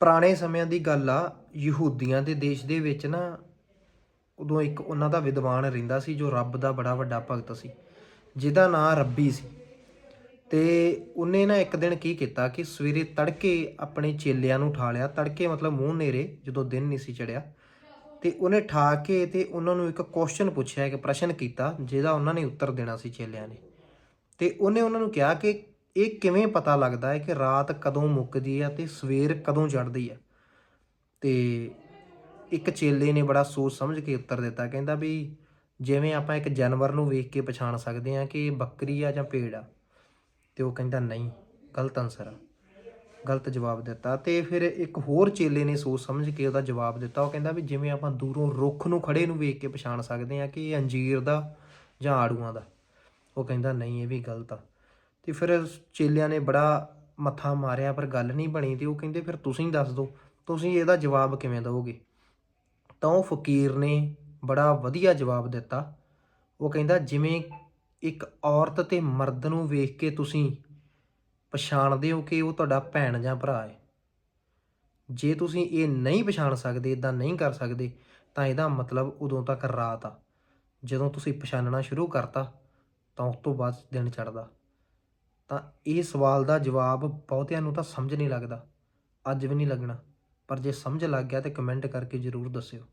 ਪੁਰਾਣੇ ਸਮਿਆਂ ਦੀ ਗੱਲ ਆ, ਯਹੂਦੀਆਂ ਦੇ ਦੇਸ਼ ਦੇ ਵਿੱਚ ਨਾ ਉਦੋਂ ਇੱਕ ਉਹਨਾਂ ਦਾ ਵਿਦਵਾਨ ਰਹਿੰਦਾ ਸੀ ਜੋ ਰੱਬ ਦਾ ਬੜਾ ਵੱਡਾ ਭਗਤ ਸੀ, ਜਿਹਦਾ ਨਾਂ ਰੱਬੀ ਸੀ। ਤੇ ਉਹਨੇ ਨਾ ਇੱਕ ਦਿਨ ਕੀ ਕੀਤਾ ਕਿ ਸਵੇਰੇ ਤੜਕੇ ਆਪਣੇ ਚੇਲਿਆਂ ਨੂੰ ਉਠਾ ਲਿਆ, ਤੜਕੇ ਮਤਲਬ ਮੂੰਹ ਨੇਰੇ, ਜਦੋਂ ਦਿਨ ਨਹੀਂ ਸੀ ਚੜਿਆ, ਤੇ ਉਹਨੇ ਠਾ ਕੇ ਤੇ ਉਹਨਾਂ ਨੂੰ ਇੱਕ ਕੁਐਸਚਨ ਪੁੱਛਿਆ, ਇੱਕ ਪ੍ਰਸ਼ਨ ਕੀਤਾ, ਜਿਹਦਾ ਉਹਨਾਂ ਨੇ ਉੱਤਰ ਦੇਣਾ ਸੀ ਚੇਲਿਆਂ ਨੇ। ਤੇ ਉਹਨੇ ਉਹਨਾਂ ਨੂੰ ਕਿਹਾ ਕਿ ਇਹ ਕਿਵੇਂ ਪਤਾ ਲੱਗਦਾ ਹੈ ਕਿ ਰਾਤ ਕਦੋਂ ਮੁੱਕਦੀ ਹੈ ਤੇ ਸਵੇਰ ਕਦੋਂ ਚੜ੍ਹਦੀ ਹੈ? ਤੇ ਇੱਕ ਚੇਲੇ ਨੇ ਬੜਾ ਸੋਚ ਸਮਝ ਕੇ ਉੱਤਰ ਦਿੱਤਾ, ਕਹਿੰਦਾ ਵੀ ਜਿਵੇਂ ਆਪਾਂ ਇੱਕ ਜਾਨਵਰ ਨੂੰ ਵੇਖ ਕੇ ਪਛਾਣ ਸਕਦੇ ਹਾਂ ਕਿ ਇਹ ਬੱਕਰੀ ਆ ਜਾਂ ਭੇਡ ਆ, ਤੇ ਉਹ ਕਹਿੰਦਾ ਨਹੀਂ, ਗਲਤ ਆਨਸਰ ਆ। ਗਲਤ ਜਵਾਬ ਦਿੱਤਾ ਤੇ ਫਿਰ ਇੱਕ ਹੋਰ ਚੇਲੇ ਨੇ ਸੋਚ ਸਮਝ ਕੇ ਉਹਦਾ ਜਵਾਬ ਦਿੱਤਾ, ਉਹ ਕਹਿੰਦਾ ਵੀ ਜਿਵੇਂ ਆਪਾਂ ਦੂਰੋਂ ਰੁੱਖ ਨੂੰ ਖੜੇ ਨੂੰ ਵੇਖ ਕੇ ਪਛਾਣ ਸਕਦੇ ਹਾਂ ਕਿ ਇਹ ਅੰਜੀਰ ਦਾ ਜਾਂ ਆੜੂਆਂ ਦਾ। ਉਹ ਕਹਿੰਦਾ ਨਹੀਂ, ਇਹ ਵੀ ਗਲਤ ਆ। ਤੇ ਫਿਰ ਚੇਲਿਆਂ ਨੇ ਬੜਾ ਮੱਥਾ ਮਾਰਿਆ, ਪਰ ਗੱਲ ਨਹੀਂ ਬਣੀ ਤੇ ਉਹ ਕਹਿੰਦੇ, ਫਿਰ ਤੁਸੀਂ ਦੱਸ ਦਿਓ, ਤੁਸੀਂ ਇਹਦਾ ਜਵਾਬ ਕਿਵੇਂ ਦਿਓਗੇ? ਤਾਂ ਉਹ ਫਕੀਰ ਨੇ ਬੜਾ ਵਧੀਆ ਜਵਾਬ ਦਿੱਤਾ। ਉਹ ਕਹਿੰਦਾ, ਜਿਵੇਂ ਇੱਕ ਔਰਤ ਤੇ ਮਰਦ ਨੂੰ ਵੇਖ ਕੇ ਤੁਸੀਂ ਪਛਾਣਦੇ ਹੋ ਕਿ ਉਹ ਤੁਹਾਡਾ ਭੈਣ ਜਾਂ ਭਰਾ ਹੈ। ਜੇ ਤੁਸੀਂ ਇਹ ਨਹੀਂ ਪਛਾਣ ਸਕਦੇ ਇਦਾਂ ਨਹੀਂ ਕਰ ਸਕਦੇ, ਤਾਂ ਇਹਦਾ ਮਤਲਬ ਉਦੋਂ ਤੱਕ ਰਾਤ ਆ। ਜਦੋਂ ਤੁਸੀਂ ਪਛਾਣਨਾ ਸ਼ੁਰੂ ਕਰਤਾ, ਤਾਂ ਉਸ ਤੋਂ ਬਾਅਦ ਦਿਨ ਚੜ੍ਹਦਾ। ਤਾਂ ਇਹ ਸਵਾਲ ਦਾ ਜਵਾਬ ਬਹੁਤਿਆਂ ਨੂੰ ਤਾਂ ਸਮਝ ਨਹੀਂ ਲੱਗਦਾ। ਅੱਜ ਵੀ ਨਹੀਂ ਲੱਗਣਾ। ਪਰ ਜੇ ਸਮਝ ਲੱਗ ਗਿਆ ਤਾਂ ਕਮੈਂਟ ਕਰਕੇ ਜ਼ਰੂਰ ਦੱਸਿਓ।